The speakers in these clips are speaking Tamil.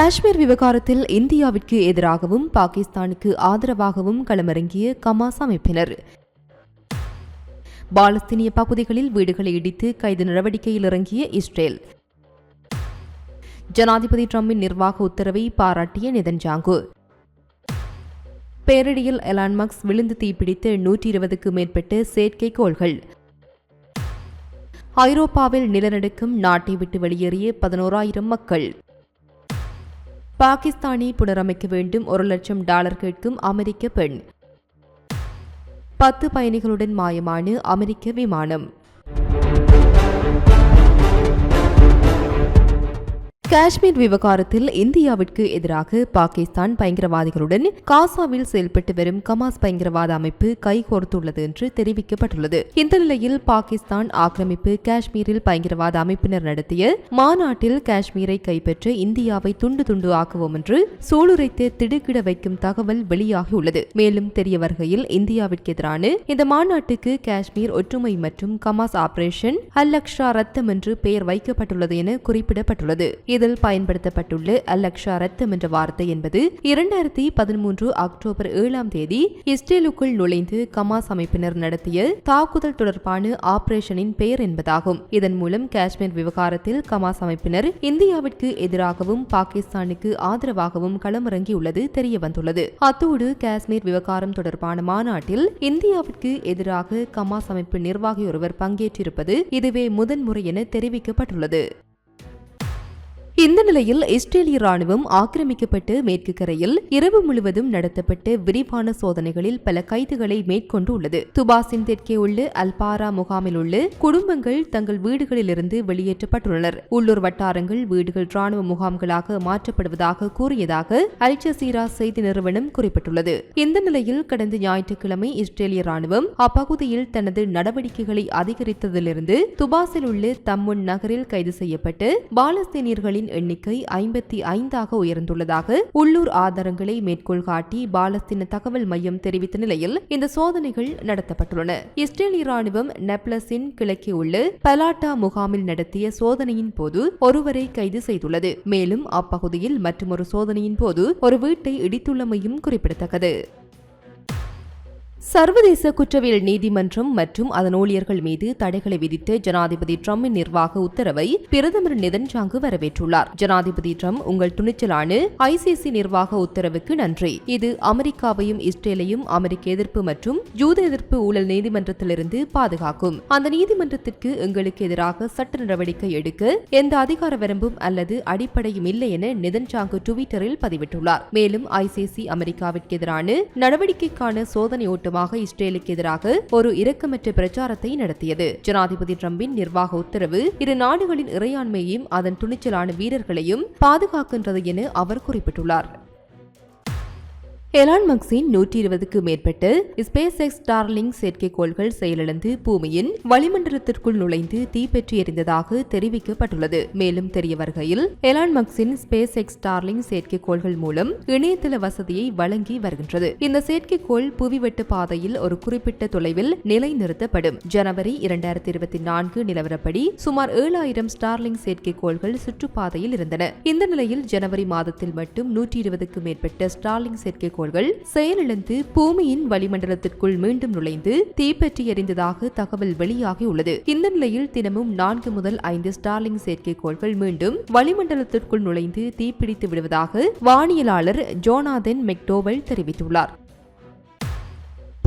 காஷ்மீர் விவகாரத்தில் இந்தியாவிற்கு எதிராகவும் பாகிஸ்தானுக்கு ஆதரவாகவும் களமிறங்கிய கமாஸ் அமைப்பினர். பாலஸ்தீனிய பகுதிகளில் வீடுகளை இடித்து கைது நடவடிக்கையில் இறங்கிய இஸ்ரேல். ஜனாதிபதி டிரம்பின் நிர்வாக உத்தரவை பாராட்டிய நிதன்ஜாங்கு. பேரடியில் எலான்மக்ஸ் விழுந்து தீப்பிடித்த நூற்றி இருபதுக்கு மேற்பட்ட செயற்கைக்கோள்கள் ஐரோப்பாவில் நிலநடுக்கம் நாட்டை விட்டு வெளியேறிய பதினோராயிரம் மக்கள். பாகிஸ்தானை புனரமைக்க வேண்டும் ஒரு லட்சம் டாலர் கேட்கும் அமெரிக்க பெண். பத்து பயணிகளுடன் மாயமான அமெரிக்க விமானம். காஷ்மீர் விவகாரத்தில் இந்தியாவிற்கு எதிராக பாகிஸ்தான் பயங்கரவாதிகளுடன் காசாவில் செயல்பட்டு வரும் கமாஸ் பயங்கரவாத அமைப்பு கைகோர்த்துள்ளது என்று தெரிவிக்கப்பட்டுள்ளது. இந்த நிலையில் பாகிஸ்தான் ஆக்கிரமிப்பு காஷ்மீரில் பயங்கரவாத அமைப்பினர் நடத்திய மாநாட்டில் காஷ்மீரை கைப்பற்ற இந்தியாவை துண்டு துண்டு ஆக்குவோம் என்று சூளுரைத்து திடுக்கிட வைக்கும் தகவல் வெளியாகியுள்ளது. மேலும் தெரிய வருகையில் இந்தியாவிற்கு எதிரான இந்த மாநாட்டுக்கு காஷ்மீர் ஒற்றுமை மற்றும் கமாஸ் ஆபரேஷன் அல் அக்ஷா ரத்தம் என்று பெயர் வைக்கப்பட்டுள்ளது என குறிப்பிடப்பட்டுள்ளது. இதில் பயன்படுத்தப்பட்டுள்ள அலக்ஷா ரத்தம் என்ற வார்த்தை என்பது இரண்டாயிரத்தி பதிமூன்று அக்டோபர் ஏழாம் தேதி இஸ்ரேலுக்குள் நுழைந்து கமாஸ் அமைப்பினர் நடத்திய தாக்குதல் தொடர்பான ஆபரேஷனின் பெயர் என்பதாகும். இதன் மூலம் காஷ்மீர் விவகாரத்தில் கமாஸ் அமைப்பினர் இந்தியாவிற்கு எதிராகவும் பாகிஸ்தானுக்கு ஆதரவாகவும் களமிறங்கியுள்ளது தெரிய வந்துள்ளது அத்தோடு காஷ்மீர் விவகாரம் தொடர்பான மாநாட்டில் இந்தியாவிற்கு எதிராக கமாஸ் அமைப்பு நிர்வாகி ஒருவர் பங்கேற்றிருப்பது இதுவே முதன்முறை என தெரிவிக்கப்பட்டுள்ளது. இந்த நிலையில் இஸ்ரேலிய ராணுவம் ஆக்கிரமிக்கப்பட்டு மேற்கு கரையில் இரவு முழுவதும் நடத்தப்பட்ட விரிவான சோதனைகளில் பல கைதுகளை மேற்கொண்டுள்ளது. துபாசின் தெற்கே உள்ள அல்பாரா முகாமில் உள்ள குடும்பங்கள் தங்கள் வீடுகளிலிருந்து வெளியேற்றப்பட்டுள்ளனர். உள்ளூர் வட்டாரங்கள் வீடுகள் ராணுவ முகாம்களாக மாற்றப்படுவதாக கூறியதாக அல் ஜசீரா செய்தி நிறுவனம் குறிப்பிட்டுள்ளது. இந்த நிலையில் கடந்த ஞாயிற்றுக்கிழமை இஸ்ரேலிய ராணுவம் அப்பகுதியில் தனது நடவடிக்கைகளை அதிகரித்ததிலிருந்து துபாசில் உள்ள தம்முன் நகரில் கைது செய்யப்பட்டு பாலஸ்தீனியர்களின் எண்ணிக்கை ஐம்பத்தி ஐந்தாக உயர்ந்துள்ளதாக உள்ளூர் ஆதாரங்களை மேற்கோள் காட்டி பாலஸ்தீன தகவல் மையம் தெரிவித்த நிலையில் இந்த சோதனைகள் நடத்தப்பட்டுள்ளன. இஸ்ரேலிய ராணுவம் நெப்லஸின் கிழக்கே உள்ள பலாட்டா முகாமில் நடத்திய சோதனையின் போது ஒருவரை கைது செய்துள்ளது. மேலும் அப்பகுதியில் மற்றொரு சோதனையின் போது ஒரு வீட்டை இடித்துள்ளமையும் குறிப்பிடத்தக்கது. சர்வதேச குற்றவியல் நீதிமன்றம் மற்றும் அதன் ஊழியர்கள் மீது தடைகளை விதித்து ஜனாதிபதி டிரம்பின் நிர்வாக உத்தரவை பிரதமர் நிதன்சாங்கு வரவேற்றுள்ளார். ஜனாதிபதி டிரம்ப் உங்கள் துணிச்சலான ஐசிசி நிர்வாக உத்தரவுக்கு நன்றி. இது அமெரிக்காவையும் இஸ்ரேலையும் அமெரிக்க எதிர்ப்பு மற்றும் ஜூத எதிர்ப்பு ஊழல் நீதிமன்றத்திலிருந்து பாதுகாக்கும். அந்த நீதிமன்றத்திற்கு எங்களுக்கு எதிராக சட்ட நடவடிக்கை எடுக்க எந்த அதிகார வரம்பும் அல்லது அடிப்படையும் இல்லை என நிதன்சாங்கு டுவிட்டரில் பதிவிட்டுள்ளார். மேலும் ஐசிசி அமெரிக்காவிற்கு எதிரான நடவடிக்கைக்கான சோதனை ஓட்டம் கூட்டமாக இஸ்ரேலுக்கு எதிராக ஒரு இரக்கமற்ற பிரச்சாரத்தை நடத்தியது. ஜனாதிபதி டிரம்பின் நிர்வாக உத்தரவு இரு நாடுகளின் இறையாண்மையையும் அதன் துணிச்சலான வீரர்களையும் பாதுகாக்கின்றது என அவர் குறிப்பிட்டுள்ளார். எலான் மக்ஸின் நூற்றி இருபதுக்கு மேற்பட்ட ஸ்பேஸ் எக்ஸ் ஸ்டார்லிங் செயற்கைக்கோள்கள் செயலிழந்து பூமியின் வளிமண்டலத்திற்குள் நுழைந்து தீப்பற்றி எறிந்ததாக தெரிவிக்கப்பட்டுள்ளது. மேலும் தெரிய வருகையில் எலான் மக்ஸின் ஸ்பேஸ் எக்ஸ் ஸ்டார்லிங் செயற்கைக்கோள்கள் மூலம் இணையதள வசதியை வழங்கி வருகின்றது. இந்த செயற்கைக்கோள் புவிவெட்டு பாதையில் ஒரு குறிப்பிட்ட தொலைவில் நிலைநிறுத்தப்படும். ஜனவரி இரண்டாயிரத்தி இருபத்தி நான்கு நிலவரப்படி சுமார் ஏழாயிரம் ஸ்டார்லிங் செயற்கைக்கோள்கள் சுற்றுப்பாதையில் இருந்தன. இந்த நிலையில் ஜனவரி மாதத்தில் மட்டும் நூற்றி இருபதுக்கு மேற்பட்ட ஸ்டார்லிங் செயற்கைக்கோள் செயற்கைக்கோள்கள் செயலிழந்து பூமியின் வளிமண்டலத்திற்குள் மீண்டும் நுழைந்து தீப்பற்றி எறிந்ததாக தகவல் வெளியாகியுள்ளது. இந்த நிலையில் தினமும் நான்கு முதல் ஐந்து ஸ்டார்லிங் செயற்கைக்கோள்கள் மீண்டும் வளிமண்டலத்திற்குள் நுழைந்து தீப்பிடித்து விடுவதாக வானியலாளர் ஜோனாதன் மெக்டோவல் தெரிவித்துள்ளார்.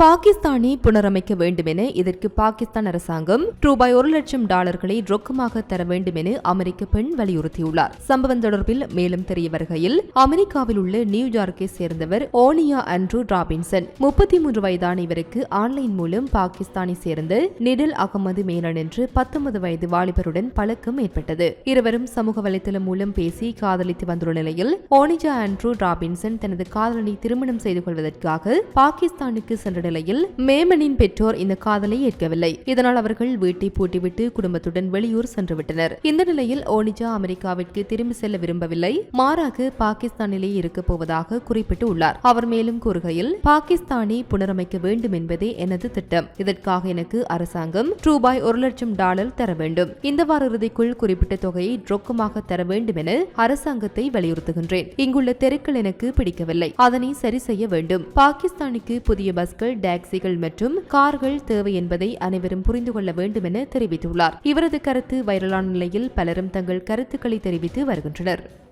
பாகிஸ்தானை புனரமைக்க வேண்டும் என இதற்கு பாகிஸ்தான் அரசாங்கம் ரூபாய் ஒரு லட்சம் டாலர்களை ரொக்கமாக தர வேண்டும் என அமெரிக்க பெண் வலியுறுத்தியுள்ளார். சம்பவம் தொடர்பில் மேலும் தெரிய வருகையில் அமெரிக்காவில் உள்ள நியூயார்க்கை சேர்ந்தவர் ஓனியா அண்ட்ரூ ராபின்சன். முப்பத்தி மூன்று வயதான இவருக்கு ஆன்லைன் மூலம் பாகிஸ்தானை சேர்ந்த நிடில் அகமது மேனன் என்று பத்தொன்பது வயது வாலிபருடன் பழக்கம் ஏற்பட்டது. இருவரும் சமூக வலைதளம் மூலம் பேசி காதலித்து வந்துள்ள நிலையில் ஓனிஜா ஆண்ட்ரூ ராபின்சன் தனது காதலனை திருமணம் செய்து கொள்வதற்காக பாகிஸ்தானுக்கு சென்ற நிலையில் மேமனின் பெற்றோர் இந்த காதலை ஏற்கவில்லை. இதனால் அவர்கள் வீட்டை பூட்டிவிட்டு குடும்பத்துடன் வெளியூர் சென்றுவிட்டனர். இந்த நிலையில் ஓனிஜா அமெரிக்காவிற்கு திரும்பி செல்ல விரும்பவில்லை. மாறாக பாகிஸ்தானிலேயே இருக்க போவதாக குறிப்பிட்டு உள்ளார். அவர் மேலும் கூறுகையில் பாகிஸ்தானை புனரமைக்க வேண்டும் என்பதே எனது திட்டம். இதற்காக எனக்கு அரசாங்கம் ரூபாய் ஒரு லட்சம் டாலர் தர வேண்டும். இந்த வார இறுதிக்குள் குறிப்பிட்ட தொகையை ரொக்கமாக தர வேண்டும் என அரசாங்கத்தை வலியுறுத்துகின்றேன். இங்குள்ள தெருக்கள் எனக்கு பிடிக்கவில்லை. அதனை சரி செய்ய வேண்டும். பாகிஸ்தானுக்கு புதிய பஸ்கள் டாக்ஸிகள் மற்றும் கார்கள் தேவை என்பதை அனைவரும் புரிந்து கொள்ள வேண்டும் என தெரிவித்துள்ளார். இவரது கருத்து வைரலான நிலையில் பலரும் தங்கள் கருத்துக்களை தெரிவித்து வருகின்றனர்.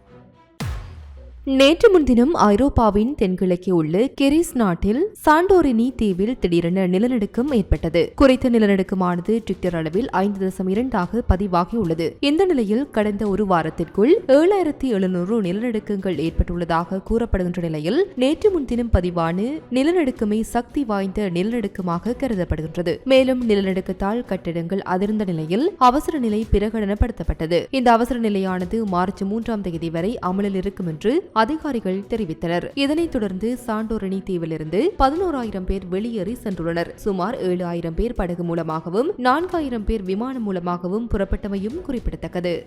நேற்று முன்தினம் ஐரோப்பாவின் தென்கிழக்கே உள்ள கெரிஸ் நாட்டில் சாண்டோரினி தீவில் திடீரென நிலநடுக்கம் ஏற்பட்டது. குறித்த நிலநடுக்கமானது ட்விட்டர் அளவில் ஐந்து தசம் இரண்டாக பதிவாகியுள்ளது. இந்த நிலையில் கடந்த ஒரு வாரத்திற்குள் ஏழாயிரத்தி எழுநூறு நிலநடுக்கங்கள் ஏற்பட்டுள்ளதாக கூறப்படுகின்ற நிலையில் நேற்று முன்தினம் பதிவான நிலநடுக்கமே சக்தி வாய்ந்த நிலநடுக்கமாக கருதப்படுகின்றது. மேலும் நிலநடுக்கத்தால் கட்டிடங்கள் அதிர்ந்த நிலையில் அவசர நிலை பிரகடனப்படுத்தப்பட்டது. இந்த அவசர நிலையானது மார்ச் மூன்றாம் தேதி வரை அமலில் இருக்கும் என்று அதிகாரிகள் தெரிவித்தனர். இதனைத் தொடர்ந்து சாண்டோரணி தீவிலிருந்து பதினோராயிரம் பேர் வெளியேறி சென்றுள்ளனர். சுமார் ஏழு ஆயிரம் பேர் படகு மூலமாகவும் நான்காயிரம் பேர் விமானம் மூலமாகவும் புறப்பட்டமையும் குறிப்பிடத்தக்கது.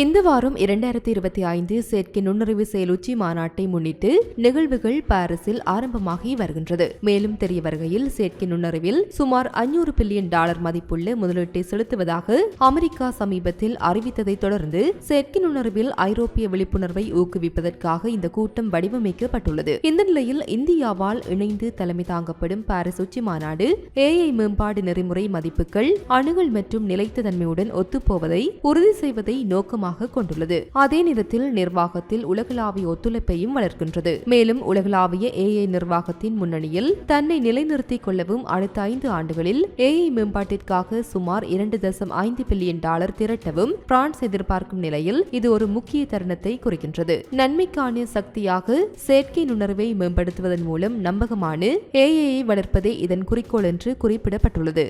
இந்த வாரம் இரண்டாயிரத்தி இருபத்தி ஐந்து செயற்கை நுண்ணறிவு செயல் உச்சி மாநாட்டை முன்னிட்டு நிகழ்வுகள் பாரிஸில் ஆரம்பமாகி வருகின்றது. மேலும் தெரிய வருகையில் செயற்கை நுண்ணறிவில் சுமார் ஐநூறு பில்லியன் டாலர் மதிப்புள்ள முதலீட்டை செலுத்துவதாக அமெரிக்கா சமீபத்தில் அறிவித்ததை தொடர்ந்து செயற்கை நுண்ணறிவில் ஐரோப்பிய விழிப்புணர்வை ஊக்குவிப்பதற்காக இந்த கூட்டம் வடிவமைக்கப்பட்டுள்ளது. இந்த நிலையில் இந்தியாவால் இணைந்து தலைமை தாங்கப்படும் பாரிஸ் உச்சி மாநாடு ஏஐ மேம்பாடு நெறிமுறை மதிப்புகள் அணுகல் மற்றும் நிலைத்த தன்மையுடன் ஒத்துப்போவதை உறுதி செய்வதை நோக்கமாக நோக்கமாக கொண்டுள்ளது. அதே நேரத்தில் நிர்வாகத்தில் உலகளாவிய ஒத்துழைப்பையும் வளர்க்கின்றது. மேலும் உலகளாவிய ஏஐ நிர்வாகத்தின் முன்னணியில் தன்னை நிலைநிறுத்திக் கொள்ளவும் அடுத்த ஐந்து ஆண்டுகளில் ஏஐ மேம்பாட்டிற்காக சுமார் இரண்டு தசம் ஐந்து பில்லியன் டாலர் திரட்டவும் பிரான்ஸ் எதிர்பார்க்கும் நிலையில் இது ஒரு முக்கிய தருணத்தை குறிக்கின்றது. நன்மைக்கான சக்தியாக செயற்கை நுணர்வை மேம்படுத்துவதன் மூலம் நம்பகமான ஏஐயை வளர்ப்பதே இதன் குறிக்கோள் என்று குறிப்பிடப்பட்டுள்ளது.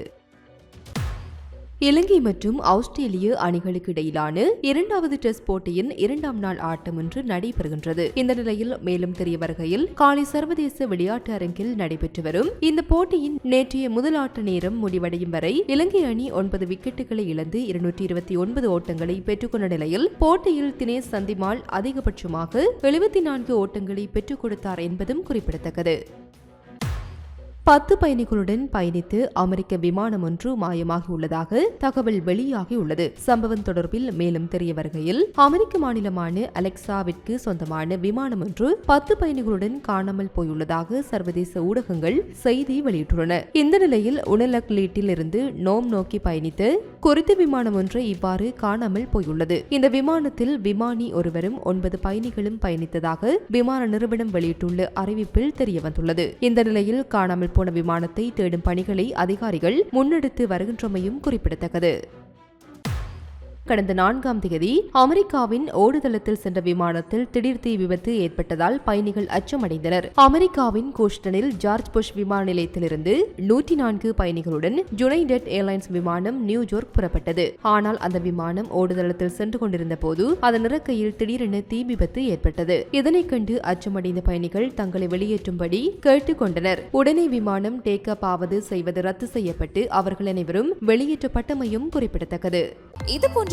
இலங்கை மற்றும் ஆஸ்திரேலிய அணிகளுக்கு இடையிலான இரண்டாவது டெஸ்ட் போட்டியின் இரண்டாம் நாள் ஆட்டம் இன்று நடைபெறுகின்றது. இந்த நிலையில் மேலும் தெரிய வருகையில் காலை சர்வதேச விளையாட்டு அரங்கில் நடைபெற்று வரும் இந்த போட்டியின் நேற்றைய முதல் ஆட்ட நேரம் முடிவடையும் வரை இலங்கை அணி ஒன்பது விக்கெட்டுகளை இழந்து இருநூற்றி இருபத்தி ஒன்பது ஓட்டங்களை பெற்றுக்கொண்ட நிலையில் போட்டியில் தினேஷ் சந்திமால் அதிகபட்சமாக எழுபத்தி நான்கு ஓட்டங்களை பெற்றுக் கொடுத்தார் என்பதும் குறிப்பிடத்தக்கது. பத்து பயணிகளுடன் பயணித்து அமெரிக்க விமானம் ஒன்று மாயமாகியுள்ளதாக தகவல் வெளியாகியுள்ளது சம்பவம் தொடர்பில் மேலும் தெரிய வருகையில் அமெரிக்க மாநிலமான அலெக்சாவிற்கு சொந்தமான விமானம் ஒன்று பத்து பயணிகளுடன் காணாமல் போயுள்ளதாக சர்வதேச ஊடகங்கள் செய்தி வெளியிட்டுள்ளன. இந்த நிலையில் உணலக்லீட்டில் இருந்து நோம் நோக்கி பயணித்து குறித்த விமானம் ஒன்று இவ்வாறு காணாமல் போயுள்ளது. இந்த விமானத்தில் விமானி ஒருவரும் ஒன்பது பயணிகளும் பயணித்ததாக விமான நிறுவனம் வெளியிட்டுள்ள அறிவிப்பில் தெரியவந்துள்ளது. இந்த நிலையில் காணாமல் போன விமானத்தை தேடும் பணிகளை அதிகாரிகள் முன்னெடுத்து வருகின்றமையும் குறிப்பிடத்தக்கது. கடந்த நான்காம் தேதி அமெரிக்காவின் ஓடுதளத்தில் சென்ற விமானத்தில் திடீர் தீ விபத்து ஏற்பட்டதால் பயணிகள் அச்சமடைந்தனர். அமெரிக்காவின் கோஸ்டனில் ஜார்ஜ் புஷ் விமான நிலையத்திலிருந்து நூற்றி நான்கு பயணிகளுடன் ஜுனைடெட் ஏர்லைன்ஸ் விமானம் நியூயார்க் புறப்பட்டது. ஆனால் அந்த விமானம் ஓடுதளத்தில் சென்று கொண்டிருந்த போது அதன் இறக்கையில் திடீரென தீ விபத்து ஏற்பட்டது. இதனைக் கண்டு அச்சமடைந்த பயணிகள் தங்களை வெளியேற்றும்படி கேட்டுக்கொண்டனர் உடனே விமானம் டேக் அப் ஆவது செய்வது ரத்து செய்யப்பட்டு அவர்கள் அனைவரும் வெளியேற்றப்பட்டமையும் குறிப்பிடத்தக்கது. இது போன்ற